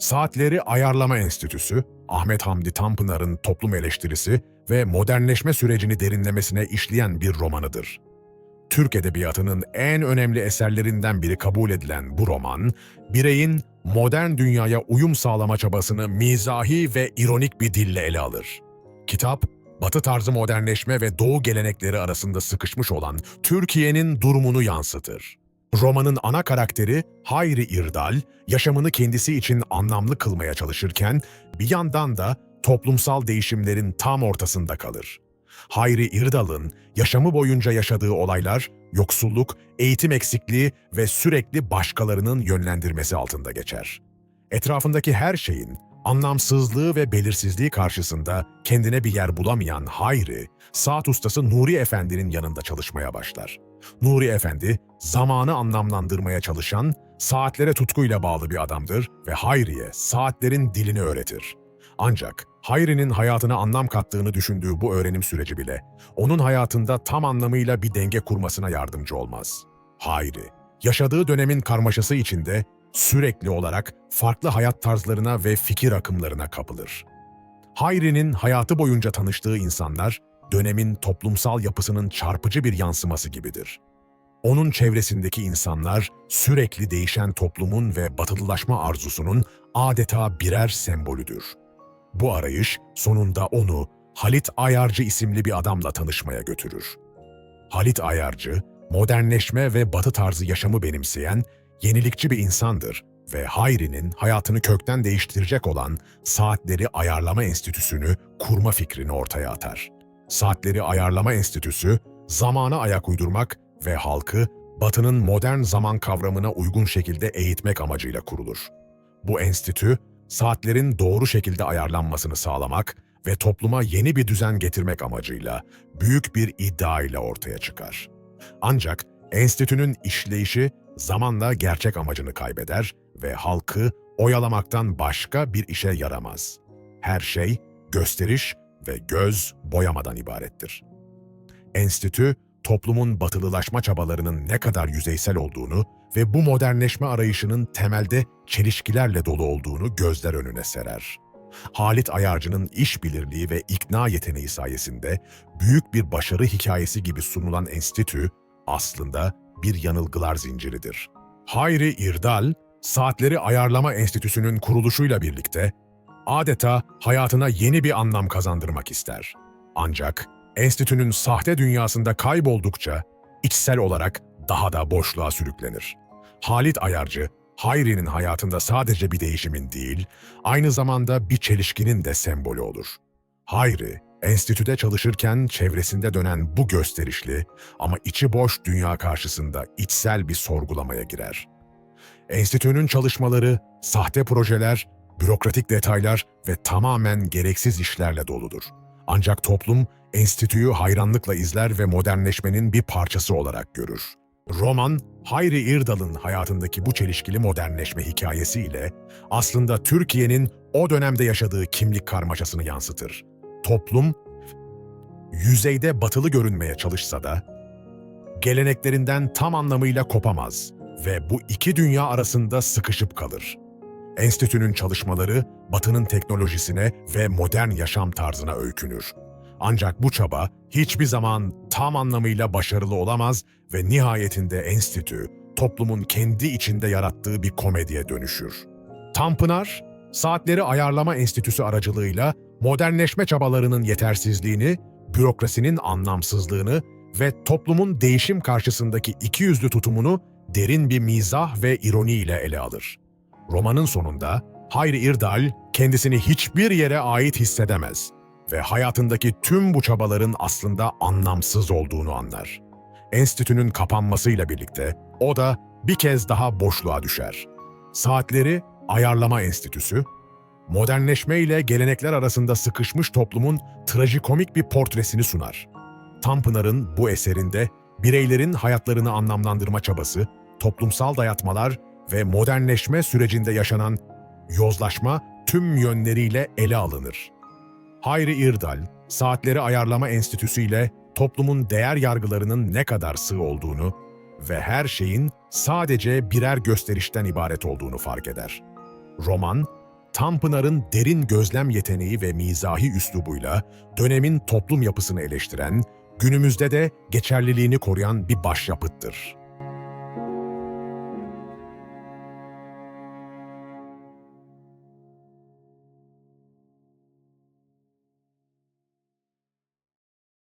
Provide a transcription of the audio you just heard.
Saatleri Ayarlama Enstitüsü, Ahmet Hamdi Tanpınar'ın toplum eleştirisi ve modernleşme sürecini derinlemesine işleyen bir romanıdır. Türk Edebiyatı'nın en önemli eserlerinden biri kabul edilen bu roman, bireyin modern dünyaya uyum sağlama çabasını mizahi ve ironik bir dille ele alır. Kitap, Batı tarzı modernleşme ve Doğu gelenekleri arasında sıkışmış olan Türkiye'nin durumunu yansıtır. Romanın ana karakteri Hayri İrdal, yaşamını kendisi için anlamlı kılmaya çalışırken bir yandan da toplumsal değişimlerin tam ortasında kalır. Hayri İrdal'ın yaşamı boyunca yaşadığı olaylar, yoksulluk, eğitim eksikliği ve sürekli başkalarının yönlendirmesi altında geçer. Etrafındaki her şeyin anlamsızlığı ve belirsizliği karşısında kendine bir yer bulamayan Hayri, saat ustası Nuri Efendi'nin yanında çalışmaya başlar. Nuri Efendi, zamanı anlamlandırmaya çalışan, saatlere tutkuyla bağlı bir adamdır ve Hayri'ye saatlerin dilini öğretir. Ancak Hayri'nin hayatına anlam kattığını düşündüğü bu öğrenim süreci bile onun hayatında tam anlamıyla bir denge kurmasına yardımcı olmaz. Hayri, yaşadığı dönemin karmaşası içinde sürekli olarak farklı hayat tarzlarına ve fikir akımlarına kapılır. Hayri'nin hayatı boyunca tanıştığı insanlar, dönemin toplumsal yapısının çarpıcı bir yansıması gibidir. Onun çevresindeki insanlar sürekli değişen toplumun ve batılılaşma arzusunun adeta birer sembolüdür. Bu arayış sonunda onu Halit Ayarcı isimli bir adamla tanışmaya götürür. Halit Ayarcı, modernleşme ve batı tarzı yaşamı benimseyen yenilikçi bir insandır ve Hayri'nin hayatını kökten değiştirecek olan Saatleri Ayarlama Enstitüsü'nü kurma fikrini ortaya atar. Saatleri Ayarlama Enstitüsü, zamana ayak uydurmak ve halkı Batı'nın modern zaman kavramına uygun şekilde eğitmek amacıyla kurulur. Bu enstitü, saatlerin doğru şekilde ayarlanmasını sağlamak ve topluma yeni bir düzen getirmek amacıyla büyük bir iddia ile ortaya çıkar. Ancak enstitünün işleyişi zamanla gerçek amacını kaybeder ve halkı oyalamaktan başka bir işe yaramaz. Her şey gösteriş ve göz boyamadan ibarettir. Enstitü, toplumun batılılaşma çabalarının ne kadar yüzeysel olduğunu ve bu modernleşme arayışının temelde çelişkilerle dolu olduğunu gözler önüne serer. Halit Ayarcı'nın işbirliği ve ikna yeteneği sayesinde büyük bir başarı hikayesi gibi sunulan enstitü aslında bir yanılgılar zinciridir. Hayri İrdal, Saatleri Ayarlama Enstitüsü'nün kuruluşuyla birlikte adeta hayatına yeni bir anlam kazandırmak ister. Ancak enstitünün sahte dünyasında kayboldukça içsel olarak daha da boşluğa sürüklenir. Halit Ayarcı, Hayri'nin hayatında sadece bir değişimin değil, aynı zamanda bir çelişkinin de sembolü olur. Hayri, enstitüde çalışırken çevresinde dönen bu gösterişli ama içi boş dünya karşısında içsel bir sorgulamaya girer. Enstitünün çalışmaları, sahte projeler, bürokratik detaylar ve tamamen gereksiz işlerle doludur. Ancak toplum enstitüyü hayranlıkla izler ve modernleşmenin bir parçası olarak görür. Roman, Hayri İrdal'ın hayatındaki bu çelişkili modernleşme hikayesiyle aslında Türkiye'nin o dönemde yaşadığı kimlik karmaşasını yansıtır. Toplum, yüzeyde batılı görünmeye çalışsa da, geleneklerinden tam anlamıyla kopamaz ve bu iki dünya arasında sıkışıp kalır. Enstitünün çalışmaları Batı'nın teknolojisine ve modern yaşam tarzına öykünür. Ancak bu çaba hiçbir zaman tam anlamıyla başarılı olamaz ve nihayetinde enstitü toplumun kendi içinde yarattığı bir komediye dönüşür. Tanpınar, Saatleri Ayarlama Enstitüsü aracılığıyla modernleşme çabalarının yetersizliğini, bürokrasinin anlamsızlığını ve toplumun değişim karşısındaki ikiyüzlü tutumunu derin bir mizah ve ironiyle ele alır. Romanın sonunda Hayri İrdal kendisini hiçbir yere ait hissedemez ve hayatındaki tüm bu çabaların aslında anlamsız olduğunu anlar. Enstitünün kapanmasıyla birlikte o da bir kez daha boşluğa düşer. Saatleri Ayarlama Enstitüsü, modernleşme ile gelenekler arasında sıkışmış toplumun trajikomik bir portresini sunar. Tanpınar'ın bu eserinde bireylerin hayatlarını anlamlandırma çabası, toplumsal dayatmalar ve modernleşme sürecinde yaşanan yozlaşma tüm yönleriyle ele alınır. Hayri İrdal, Saatleri Ayarlama Enstitüsü ile toplumun değer yargılarının ne kadar sığ olduğunu ve her şeyin sadece birer gösterişten ibaret olduğunu fark eder. Roman, Tanpınar'ın derin gözlem yeteneği ve mizahi üslubuyla dönemin toplum yapısını eleştiren, günümüzde de geçerliliğini koruyan bir başyapıttır.